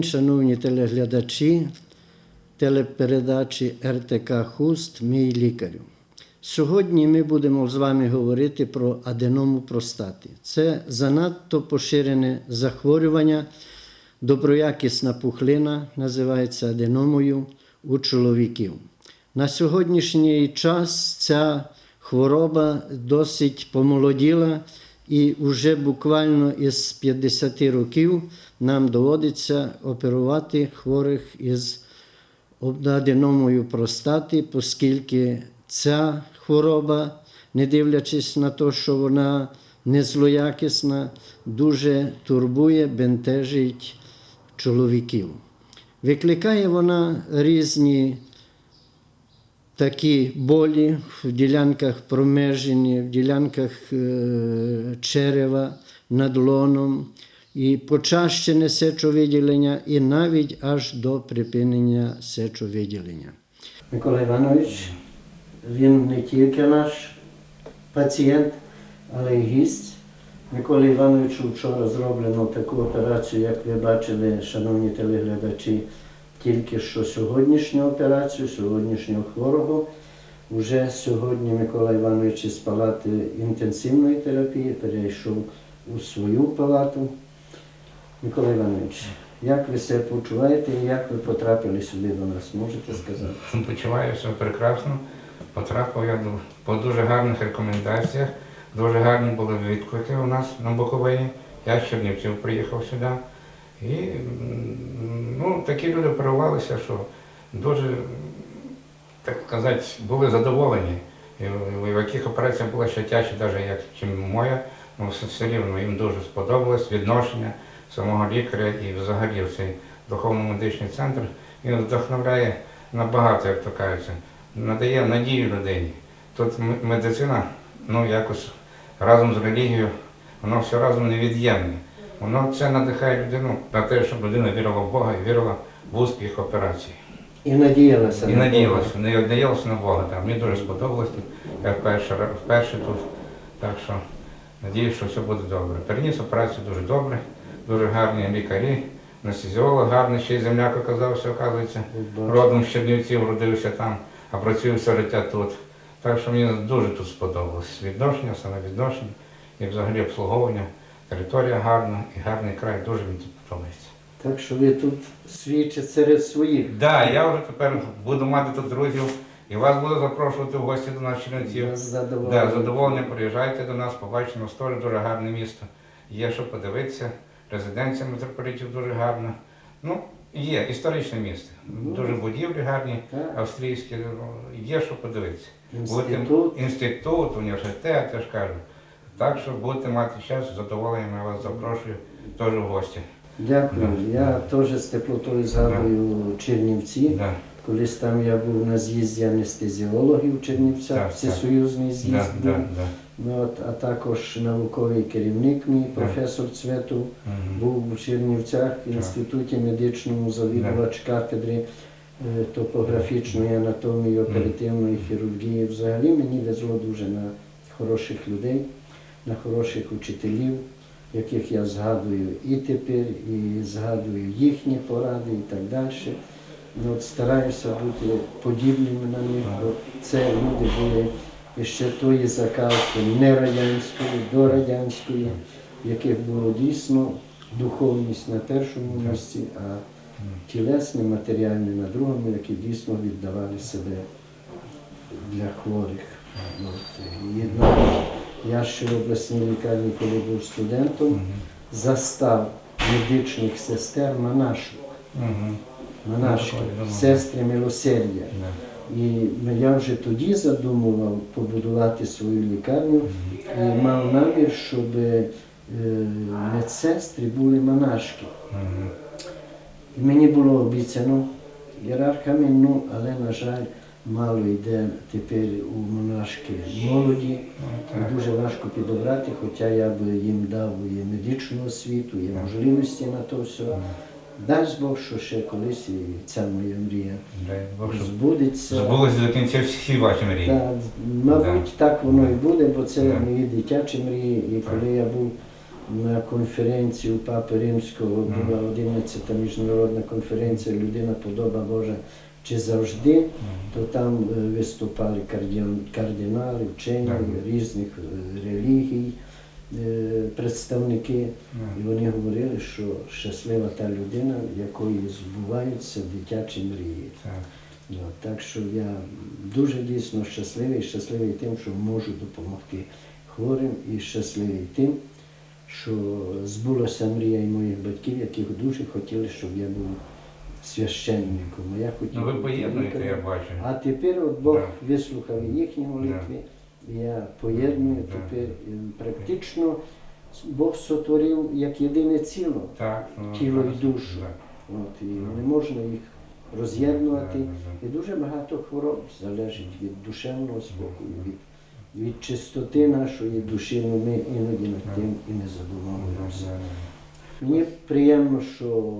день, шановні телеглядачі телепередачі РТК Хуст Мій лікарю. Сьогодні ми будемо з вами говорити про аденому простати. Це занадто поширене захворювання, доброякісна пухлина, називається аденомою у чоловіків. На сьогоднішній час ця хвороба досить помолоділа, і вже буквально із 50 років нам доводиться оперувати хворих із аденомою простати, оскільки ця хвороба, не дивлячись на те, що вона не злоякісна, дуже турбує, бентежить чоловіків. Викликає вона різні такі болі в ділянках промежені, в ділянках е, черева, над лоном, і почащене сечовиділення, і навіть аж до припинення сечовиділення. Микола Іванович, він не тільки наш пацієнт, але й гість. Микола Івановичу вчора зроблено таку операцію, як ви бачили, шановні телеглядачі, тільки що сьогоднішню операцію, сьогоднішнього хворого. Уже сьогодні Микола Іванович із палати інтенсивної терапії перейшов у свою палату. Микола Іванович, як ви себе почуваєте і як ви потрапили сюди до нас? Можете сказати? Почуваюся прекрасно. Потрапив я по дуже гарних рекомендаціях. Дуже гарні були відклики у нас на Буковині. Я з Чернівців приїхав сюди. І ну, такі люди перервалися, що дуже, так сказати, були задоволені. В яких операціях була ще тяжче, навіть як чим моя. Ну, все, рівно їм дуже сподобалось відношення самого лікаря і взагалі цей духовно-медичний центр. Він вдохновляє набагато, як то кажеться, надає надію людині. Тут медицина, ну якось разом з релігією, воно все разом невід'ємне. Воно це надихає людину на те, щоб людина вірила в Бога і вірила в успіх операції. І надіялася. І на надіялася, не надіялася на Бога. Так. Мені дуже сподобалось тут. Я вперше, вперше тут. Так що надіюсь, що все буде добре. Переніс операцію дуже добре, дуже гарні лікарі, анестезіолог гарний, ще й земляк оказався, оказується. Родом з Чернівців родився там, а працює все життя тут. Так що мені дуже тут сподобалось. Відношення, саме відношення і взагалі обслуговування. Територія гарна і гарний край, дуже мені тут подобається. Так що ви тут свідчите серед своїх. Так, да, я вже тепер буду мати тут друзів і вас буду запрошувати в гості до нас Чернівців. Я. Да, задоволення, приїжджайте до нас, нас теж дуже гарне місто. Є що подивитися, резиденція митрополітів дуже гарна. Ну, є історичне місто. Ну, Дуже будівлі гарні, так. австрійські, ну, є що подивитися. Інститут. інститут, університет, я ж кажу. Так що будете мати час, з задоволенням вас запрошую теж в гості. Дякую. Да. Я теж з теплотою згадую Чернівці. Да, Колись там я був на з'їзді анестезіологів в Чернівцях, так. всесоюзний з'їзд да, був. да, да. Ну, от, а також науковий керівник мій, професор Мгм. був у Чернівцях в інституті медичному завідувач кафедри е, топографічної анатомії, оперативної хірургії. Взагалі мені везло дуже на хороших людей, на хороших учителів, яких я згадую і тепер, і згадую їхні поради і так далі. Ну, от стараюся бути подібними на них, бо це люди були ще тої закалки не радянської, до радянської, в яких було дійсно духовність на першому місці, а тілесне, матеріальне на другому, які дійсно віддавали себе для хворих. От, і навіть я ще в обласній лікарні, коли був студентом, Мгм. застав медичних сестер монашок, Мгм. монашки, Ну, сестри милосердя. І я вже тоді задумував побудувати свою лікарню і мав намір, щоб е, медсестри були монашки. І мені було обіцяно ієрархами, ну, але, на жаль, мало йде тепер у монашки молоді. Дуже важко підобрати, хоча я би їм дав і медичну освіту, і можливості на то все. Дасть Бог, що ще колись і ця моя мрія Дай Бог, щоб збудеться. Збулися до кінця всі ваші мрії. Так, мабуть, так воно і буде, бо це мої дитячі мрії. І коли я був на конференції у Папи Римського була 11-та міжнародна конференція Людина подоба Божа чи завжди, то там е, виступали кардинали, вчені різних е, релігій, е, представники. І вони говорили, що щаслива та людина, в якої збуваються дитячі мрії. Так. Ну, так що я дуже дійсно щасливий, щасливий тим, що можу допомогти хворим, і щасливий тим, що збулася мрія і моїх батьків, яких дуже хотіли, щоб я був священником. Я хотів Ну ви поєднуєте, я бачу. А тепер от Бог Да. вислухав їхні молитви, і я поєдную Да. тепер практично Бог сотворив як єдине ціло. Так, ну, тіло і душу. так. От, і Да. не можна їх роз'єднувати. Да, да, І дуже багато хвороб залежить від душевного спокою, від, від чистоти нашої душі, ну ми іноді над тим і не да. задумуємося. Мені приємно, що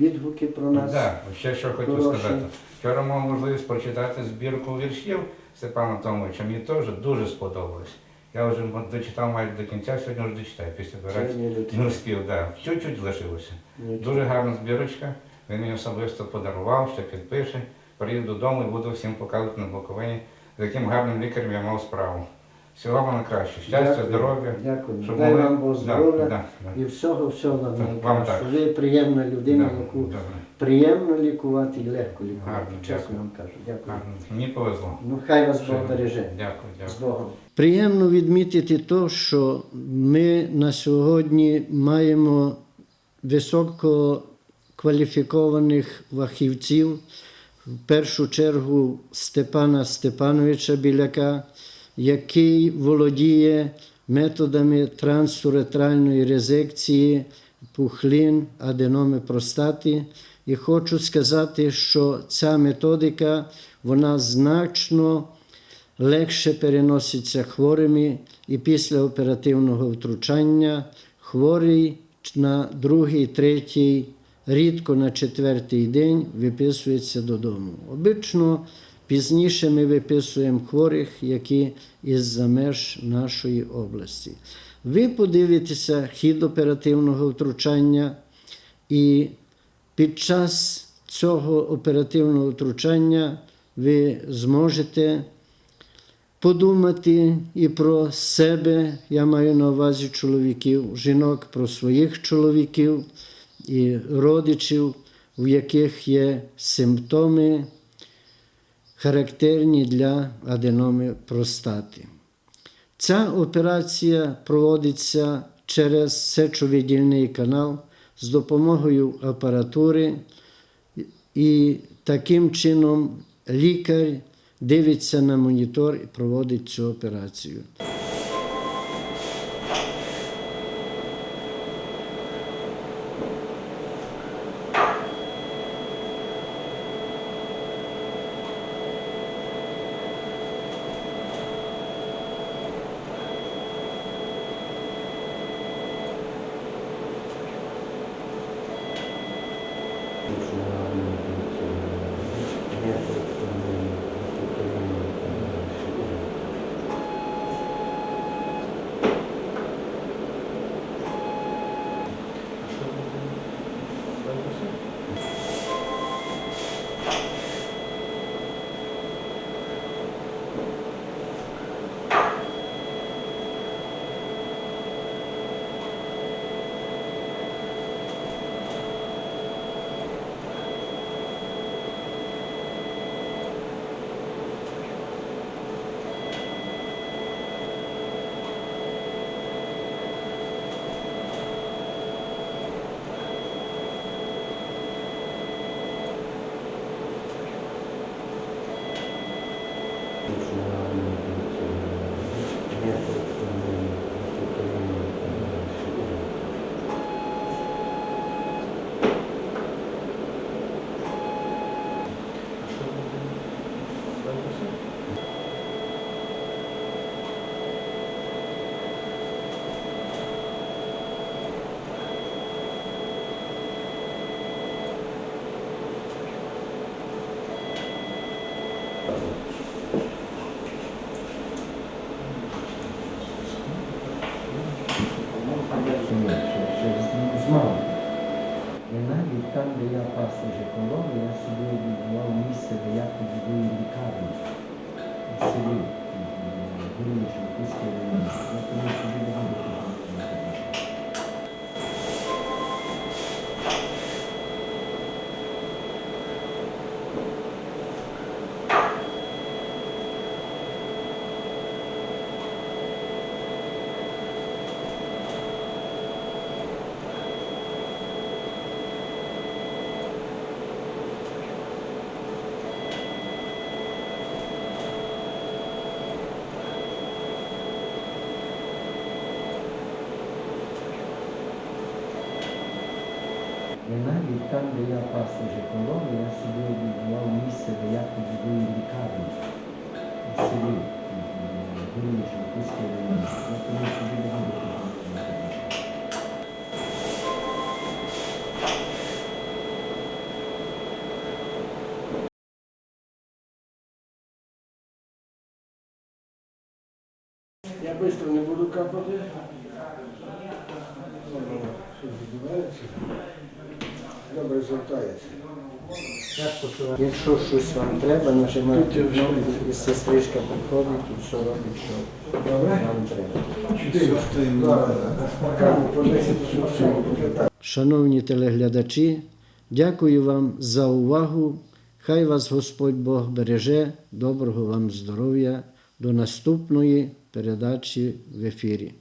відгуки про нас. Да, ще що хотів хороші. сказати. Вчора мав можливість прочитати збірку віршів Степана Томовича. Мені теж дуже сподобалось. Я вже дочитав майже до кінця, сьогодні вже дочитаю після операції. Не успів, так. Чуть-чуть лишилося. Дуже гарна збірочка. Він мені особисто подарував, ще підпише. Приїду додому і буду всім показувати на Буковині, з яким гарним лікарем я мав справу. Всього вам найкраще. Щастя, Дякую, здоров'я. Дякую. щоб Дай були- вам Бог Да, здоров'я да, да. і всього, всього вам Так, вам найкращого. так. Ви приємна людина, Да, яку добре. приємно лікувати і легко лікувати. Гарно, Чесно дякую. вам кажу. Дякую. Гарно. Мені повезло. Ну хай вас. Бог береже. Дякую, З дякую. Богом. Приємно відмітити те, що ми на сьогодні маємо висококваліфікованих фахівців, в першу чергу Степана Степановича Біляка, який володіє методами трансуретральної резекції пухлин, аденоми простати. І хочу сказати, що ця методика вона значно легше переноситься хворими і після оперативного втручання хворий на другий, третій, рідко на четвертий день виписується додому. Обично пізніше ми виписуємо хворих, які із-за меж нашої області. Ви подивитеся хід оперативного втручання і під час цього оперативного втручання ви зможете подумати і про себе, я маю на увазі чоловіків, жінок, про своїх чоловіків і родичів, у яких є симптоми, характерні для аденоми простати. Ця операція проводиться через сечовидільний канал з допомогою апаратури, і таким чином лікар дивиться на монітор і проводить цю операцію. екологія сьогодні була місце, де я побудую лікарню в селі, в Гурмічі, Київській районі. Там, де я пас уже колону, я собі обудував місце, де я побудую лікарню в селі. Гурніше, після війни. Я тому собі не буду побудувати. Я швидко не буду капати. Добре звертається. Якщо щось вам треба, нажимайте кнопку, і сестричка підходить і все робить, що вам треба. Покажу по 10 штук. Шановні телеглядачі, дякую вам за увагу. Хай вас Господь Бог береже, доброго вам здоров'я. До наступної передачі в ефірі.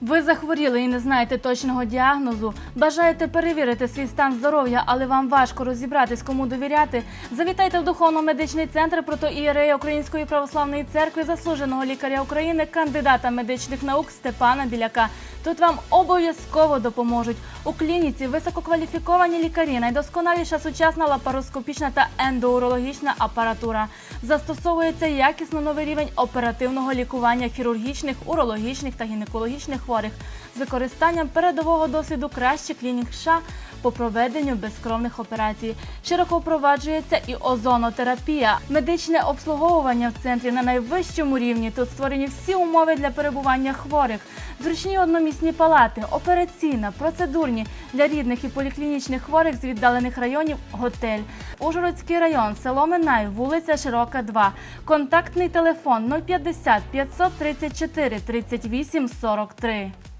Ви захворіли і не знаєте точного діагнозу, бажаєте перевірити свій стан здоров'я, але вам важко розібратись, кому довіряти. Завітайте в духовно-медичний центр протоієрея Української православної церкви, заслуженого лікаря України, кандидата медичних наук Степана Біляка. Тут вам обов'язково допоможуть. У клініці висококваліфіковані лікарі, найдосконаліша сучасна лапароскопічна та ендоурологічна апаратура. Застосовується якісно новий рівень оперативного лікування хірургічних, урологічних та гінекологічних хворих з використанням передового досвіду кращих клінік США по проведенню безкровних операцій. Широко впроваджується і озонотерапія. Медичне обслуговування в центрі на найвищому рівні. Тут створені всі умови для перебування хворих. Зручні одномісні палати, операційна, процедурні для рідних і поліклінічних хворих з віддалених районів готель. Ужгородський район, село Минай, вулиця Широка, 2. Контактний телефон 050 534 38 43. Até.